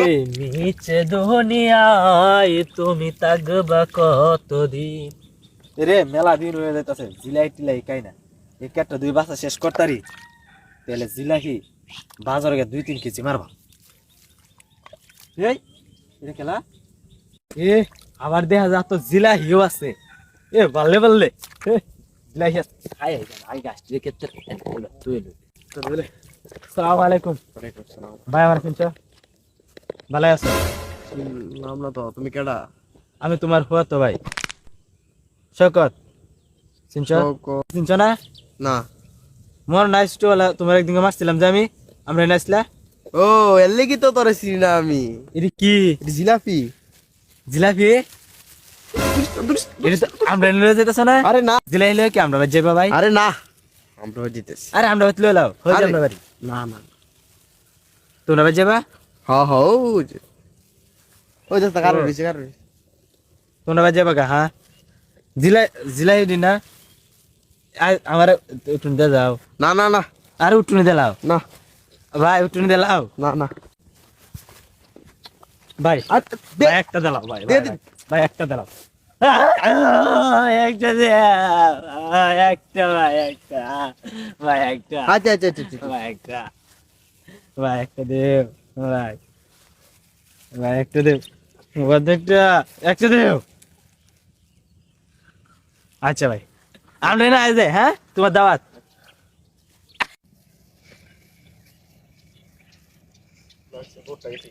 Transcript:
এই নিচে দুনিয়ায় তুমি থাকবা কতদিন রে মেলা দিন হয়ে যাইতাছে জিলাই টিলাই খাই না এই কেটটা দুই বাসা শেষ করতারি তাহলে জিলাহি বাজারে গিয়ে দুই তিন কেজি মারবা এই এটা খেলা এ আবার দেখা যা তো জিলাহিও আছে এ বাল্লে বাল্লে এ, জিলাহি আছে আই আই আই গাছ যে কেতে তুই তুই সালাম আলাইকুম। ভাই আমার শুনছো ভালো আছো? আমরা তো তুমি কেডা? আমি তোমার হুয়া তো ভাই শকত শুনছো শুনছো না? না। মোর নাইস টু তোমার একদিন মারছিলাম যে আমি আমরা নাইসলা? ও এর লেগে তো তোরে চিনি না আমি। এটি কি? জিলাপি। জিলাপি? আমরা নিয়ে যেতেছ না? আরে না। জিলাই লয়ে কি আমরা যাবা ভাই? আরে না। আমরা জিতেছি। আরে আমরা বাড়ি লাও। হয়ে। যাবে বাড়ি। না না তোমরা বাড়ি যাবা হ হ ওই যে। কারও রয়েছে কারও তোমরা বাড়ি যাবা গা হ্যাঁ? জিলাই জিলাই দি না? আমার উঠুন যাও না না না। আর উঠুন লাও না। ভাই উঠুন দিয়ে লাও না না। ভাই আর একটা দিলাও ভাই দে, ভাই, একটা দিলাও একটা দে একটা ভাই একটা ভাই একটা আচ্ছা আচ্ছা আচ্ছা আচ্ছা। ভাই একটা ভাই একটা দেও ভাই ভাই একটা দেও অর্ধেকটা একটা দেও আচ্ছা ভাই আমরা না আজ হ্যাঁ? তোমার দাওয়াত।